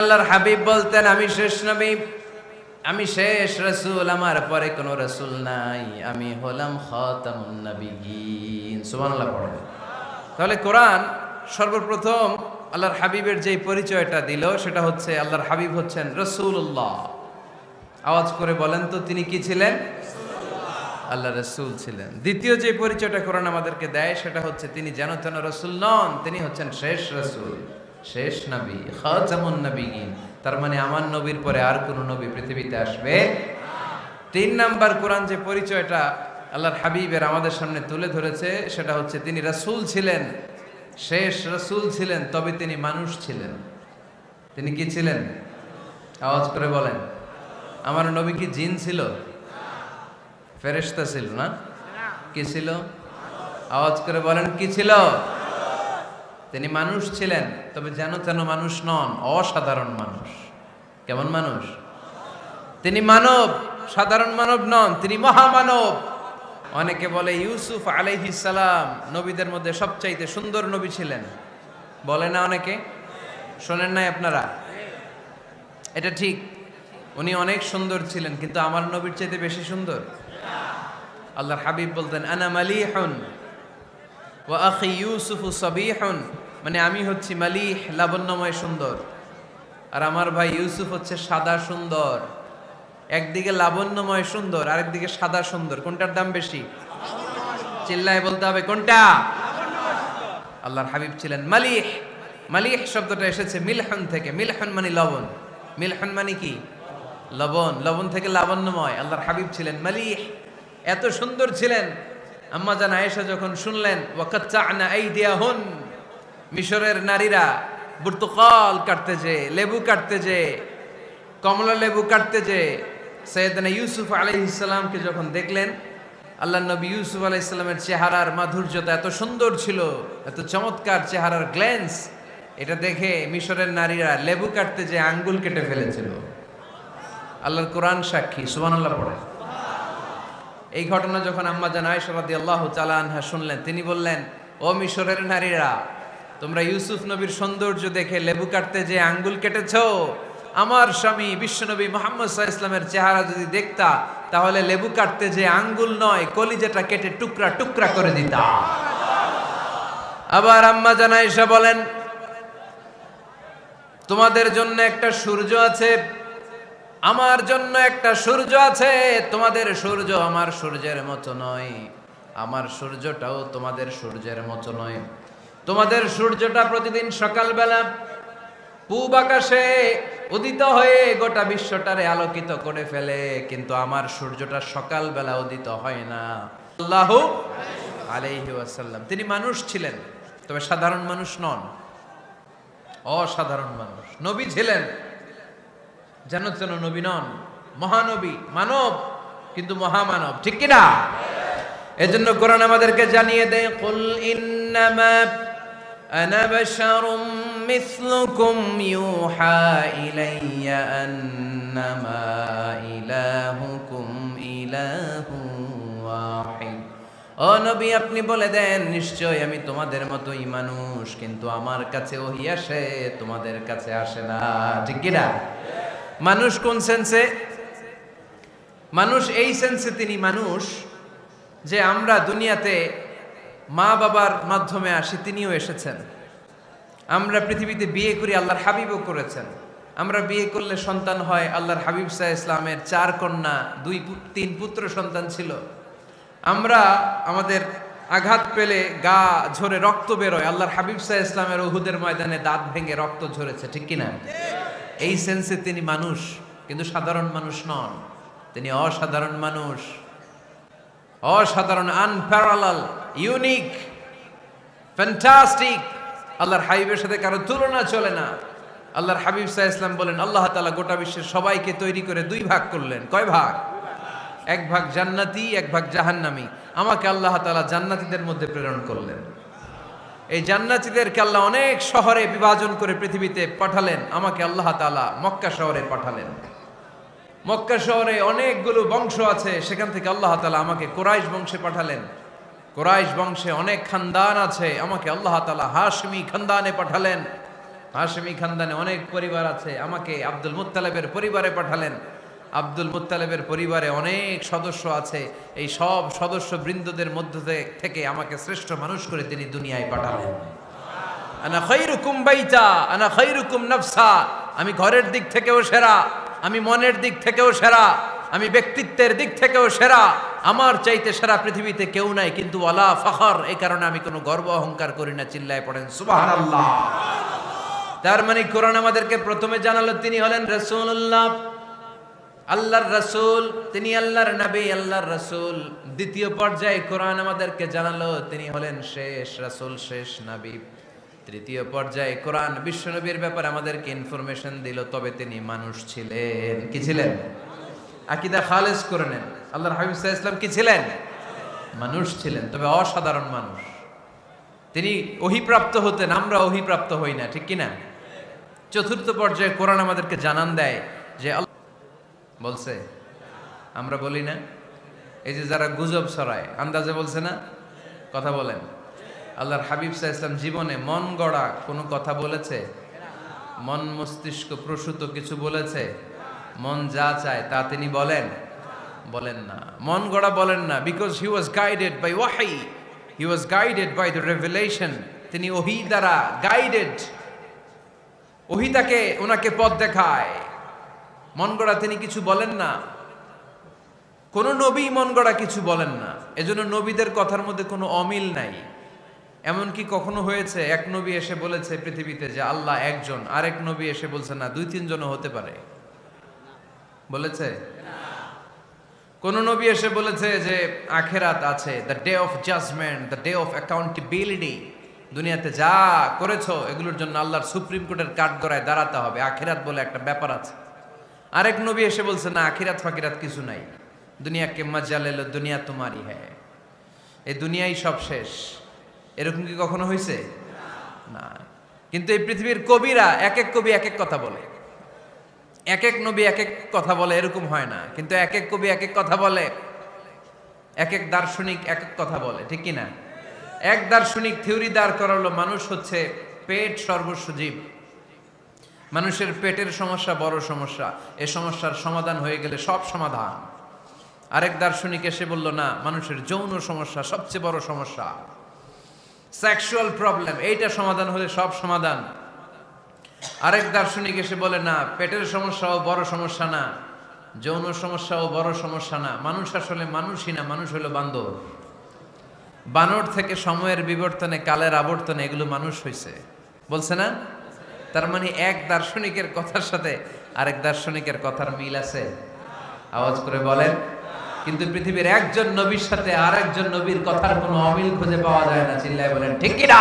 আল্লাহর হাবিব বলতেন, আমি শেষ নবী, আমি শেষ রসুল, আমার পরে কোনো রসুল নাই। আমি হলাম তাহলে কোরআন সর্বপ্রথম আল্লাহর হাবিবের যে পরিচয়টা দিল, সেটা হচ্ছে আল্লাহর হাবিব হচ্ছেন রসুল্লাহ আওয়াজ করে বলেন তো, তিনি কি ছিলেন? আল্লাহ রসুল ছিলেন। দ্বিতীয় যে পরিচয়টা কোরআন আমাদেরকে দেয়, সেটা হচ্ছে তিনি যেন তেন রসুল নন, তিনি হচ্ছেন শেষ রসুল। শেষ নবী, খাতামুন নবীন তার মানে আমার নবীর পরে আর কোন নবী পৃথিবীতে আসবে? তিন নাম্বার কোরআন যে পরিচয়টা আল্লাহর হাবিবের আমাদের সামনে তুলে ধরেছে, সেটা হচ্ছে তিনি রসুল ছিলেন। শেষ রসুল ছিলেন, তবে তিনি মানুষ ছিলেন। তিনি কি ছিলেন? আওয়াজ করে বলেন। আমার নবী কি জিন ছিল? ফেরেশতা ছিল না? কি ছিল? আওয়াজ করে বলেন, কি ছিল? তিনি মানুষ ছিলেন, তবে যেন তেন মানুষ নন, অসাধারণ মানুষ। কেমন মানুষ? তিনি মানব, সাধারণ মানব নন, তিনি মহামানব। অনেকে বলে ইউসুফ সালাম নবীদের মধ্যে সবচাইতে সুন্দর নবী ছিলেন। বলে না অনেকে? শোনেন নাই আপনারা? এটা ঠিক। উনি অনেক সুন্দর ছিলেন, কিন্তু আমার নবীর চাইতে বেশি সুন্দর। আল্লাহর হাবিব বলতেন, আনা মালিহুন, ওয়া আখি ইউসুফু সাবিহুন। মানে আমি হচ্ছি মালিহ, লাবণ্যময় সুন্দর। আর আমার ভাই ইউসুফ হচ্ছে সাদা সুন্দর। একদিকে লাবণ্যময় সুন্দর, আরেকদিকে সাদা সুন্দর। কোনটার দাম বেশি? চিল্লায় বলতে হবে, কোনটা? আল্লাহর হাবিব ছিলেন মালিহ। মালিহ শব্দটা এসেছে মিলহন থেকে। মিলহন মানে লবণ। মিলহন মানে কি? লবণ। লবণ থেকে লাবণ্যময়। আল্লাহর হাবিব ছিলেন মালিহ। এত সুন্দর ছিলেন। আম্মা জান আয়েশা যখন শুনলেন ওয়াকাচ্চানা আইদিয়াহুন মিশরের নারীরা বুর্তুকাল কাটতে যে, লেবু কাটতে যে, কমলা লেবু কাটতে যে, সৈয়দনা ইউসুফ আলাইহিসসালামকে যখন দেখলেন আল্লাহ নবী ইউসুফ আলাইহিসসালামের চেহারার মাধুর্যতা এত সুন্দর ছিল, এত চমৎকার চেহারার গ্ল্যান্স এটা দেখে মিশরের নারীরা লেবু কাটতে যে আঙ্গুল কেটে ফেলেছিল। আল্লাহর কোরআন সাক্ষী, সুবহানাল্লাহ পড়ে। এই ঘটনা যখন আম্মা জান আয়েশা রাদিয়াল্লাহু তাআলা আনহা শুনলেন, তিনি বললেন, ও মিশরের নারীরা তোমরা ইউসুফ নবীর সৌন্দর্য দেখে লেবু কাটতে যে আঙ্গুল কেটেছো? আমার স্বামী বিশ্বনবী মোহাম্মদ ইসলামের চেহারা যদি দেখতা, তাহলে লেবু কাটতে যে আঙ্গুল নয়, কলিজাটা কেটে টুকরা টুকরা করে দিতা। আবার আম্মা জান আয়েশা বলেন, তোমাদের জন্য একটা সূর্য আছে, আমার জন্য একটা সূর্য আছে, তোমাদের সূর্য আমার সূর্যের মতো নয়। আমার সূর্যটাও তোমাদের সূর্যের মতো নয়। তোমাদের সূর্যটা প্রতিদিন সকালবেলা পূব আকাশে উদিত হয়ে গোটা বিশ্বটারে আলোকিত করে ফেলে, কিন্তু আমার সূর্যটা সকালবেলা উদিত হয় না। আল্লাহ আলাইহি ওয়াসাল্লাম। তিনি মানুষ ছিলেন, তবে সাধারণ মানুষ নন, অসাধারণ মানুষ। নবী ছিলেন, যেন তেন নবী নন। মহানবী, মানব, কিন্তু মহামানব, ঠিক কিনা? এজন্য কোরআন আমাদেরকে জানিয়ে দেয়, কুল ইন্নামা আনা বাশারুম মিসলুকুম ইউহা ইলাইয়া আন্নামা ইলাহুকুম ইলাহু ওয়াহিদ ও নবী, আপনি বলে দেন নিশ্চয় আমি তোমাদের মতোই মানুষ, কিন্তু আমার কাছে ওহি আসে, তোমাদের কাছে আসে না। ঠিক কিনা মানুষ কোন সেন্সে মানুষ এই সেন্সে তিনি মানুষ যে আমরা দুনিয়াতে মা বাবার মাধ্যমে আসি, তিনিও এসেছেন। আমরা পৃথিবীতে বিয়ে করি, আল্লাহর হাবিবও করেছেন। আমরা বিয়ে করলে সন্তান হয় আল্লাহর হাবিব সাহ ইসলামের চার কন্যা, দুই তিন পুত্র সন্তান ছিল। আমরা আমাদের আঘাত পেলে গা ঝরে রক্ত বেরোয়, আল্লাহর হাবিব সাহ ইসলামের ওহুদের ময়দানে দাঁত ভেঙে রক্ত ঝরেছে, ঠিক কিনা? এই সেন্সে তিনি মানুষ, কিন্তু সাধারণ মানুষ নন। তিনি অসাধারণ মানুষ। অসাধারণ, আনপ্যারালাল। Unique, fantastic. আল্লাহর হাবিবের সাথে কারও তুলনা চলে না। আল্লাহর হাবিব সাহ ইসলাম বলেন, আল্লাহ তাআলা গোটা বিশ্বের সবাইকে তৈরি করে দুই ভাগ করলেন। কয় ভাগ? এক ভাগ জান্নাতি, এক ভাগ জাহান্নামি। আমাকে আল্লাহ তালা জান্নাতীদের মধ্যে প্রেরণ করলেন। এই জান্নাতীদেরকে আল্লাহ অনেক শহরে বিভাজন করে পৃথিবীতে পাঠালেন। আমাকে আল্লাহ তাআলা মক্কা শহরে পাঠালেন। মক্কা শহরে অনেকগুলো বংশ আছে, সেখান থেকে আল্লাহ তালা আমাকে কোরাইশ বংশে পাঠালেন। কোরাইশ বংশে অনেক খানদান আছে। আমাকে আল্লাহ তাআলা হাশমি খানদানে পাঠালেন। হাশেমি খানদানে অনেক পরিবার আছে। আমাকে আব্দুল মুত্তালেবের পরিবারে পাঠালেন। আব্দুল মুত্তালেবের পরিবারে অনেক সদস্য আছে। এই সব সদস্য বৃন্দদের মধ্য থেকে আমাকে শ্রেষ্ঠ মানুষ করে তিনি দুনিয়ায় পাঠালেন। আনা খৈরুকুম বাইতা, আনা খৈরুকুম নফসা। আমি ঘরের দিক থেকেও সেরা, আমি মনের দিক থেকেও সেরা, আমি ব্যক্তিত্বের দিক থেকেও সেরা। আমার চাইতে সারা পৃথিবীতে কেউ নাই, কিন্তু ওয়ালা ফখর এই কারণে আমি কোনো গর্ব অহংকার করি না, চিল্লায় পড়েন, সুবহানাল্লাহ। তার মানে কোরআন আমাদেরকে প্রথমে জানালো, তিনি হলেন রাসূলুল্লাহ। আল্লাহর রাসূল, তিনি আল্লাহর নবী, আল্লাহর রাসূল। দ্বিতীয় পর্যায়ে কোরআন আমাদেরকে জানালো, তিনি হলেন শেষ রাসূল, শেষ নবী। তৃতীয় পর্যায়ে কোরআন বিশ্বনবীর ব্যাপারে আমাদেরকে ইনফরমেশন দিল, তবে তিনি মানুষ ছিলেন। কি ছিলেন? আকিদা খালেজ করে নেন। আল্লাহর হাবিব ইসলাম কি ছিলেন? মানুষ ছিলেন, তবে অসাধারণ মানুষ। তিনি অহিপ্রাপ্ত হতেন, আমরা অহিপ্রাপ্ত হই না, ঠিক কি না চতুর্থ পর্যায়ে কোরআন আমাদেরকে জানান দেয় যে বলছে, আমরা বলি না, এই যে যারা গুজব ছড়ায়, আন্দাজে বলছে না? কথা বলেন। আল্লাহর হাবিব সাহা ইসলাম জীবনে মন গড়া কোনো কথা বলেছে? মন মস্তিষ্ক প্রসূত কিছু বলেছে? মন যা চায় তা তিনি বলেন। বলেন না। মন গড়া বলেন না। Because he was guided by ওয়াহাই he was guided by the revelation তিনি ওহি দ্বারা গাইডেড ওহি তাকে, ওনাকে পথ দেখায়। মন গড়া তিনি কিছু বলেন না। কোন নবী মন গড়া কিছু বলেন না। এজন্য নবীদের কথার মধ্যে কোনো অমিল নাই। এমনকি কখনো হয়েছে, এক নবী এসে বলেছে পৃথিবীতে যে আল্লাহ একজন, আরেক নবী এসে বলছে না, দুই তিনজনও হতে পারে। বলেছে? কোন নবী এসে বলেছে যে আখেরাত আছে the day of judgement the day of accountability দুনিয়াতে যা করেছ, এগুলোর জন্য আল্লাহর সুপ্রিম কোর্টের কাঠগড়ায় দাঁড়াতে হবে। আখেরাত বলে একটা ব্যাপার আছে। আরেক নবী এসে বলছে, না, আখিরাত ফাকিরাত কিছু নাই। দুনিয়াকে মজা লেলো দুনিয়া তোমারই হ্যাঁ এই দুনিয়াই সব শেষ। এরকম কি কখনো হয়েছে না। কিন্তু এই পৃথিবীর কবিরা এক এক কবি এক এক কথা বলে। এক এক নবী এক এক কথা বলে, এরকম হয় না। কিন্তু এক এক কবি এক এক কথা বলে। এক এক দার্শনিক এক এক কথা বলে, ঠিক কি না এক দার্শনিক থিওরি দাঁড় করালো, মানুষ হচ্ছে পেট সর্বস্ব জীব। মানুষের পেটের সমস্যা বড় সমস্যা। এ সমস্যার সমাধান হয়ে গেলে সব সমাধান। আরেক দার্শনিক এসে বলল, না, মানুষের যৌন সমস্যা সবচেয়ে বড় সমস্যা। সেক্সুয়াল প্রবলেম এইটা সমাধান হলে সব সমাধান। আরেক দার্শনিক এসে বলে, না, পেটের সমস্যাও বড় সমস্যা না, যৌন সমস্যাও বড় সমস্যা না। মানুষ আসলে মানুষই না, মানুষ হলো বান্দর। বানর থেকে সময়ের বিবর্তনে, কালের আবর্তনে এগুলো মানুষ হয়েছে বলছে না? তার মানে এক দার্শনিকের কথার সাথে আরেক দার্শনিকের কথার মিল আছে। আওয়াজ করে বলেন, কিন্তু পৃথিবীর একজন নবীর সাথে আরেকজন নবীর কথার কোনো অমিল খুঁজে পাওয়া যায় না। চিল্লায় বলেন, ঠিক কিনা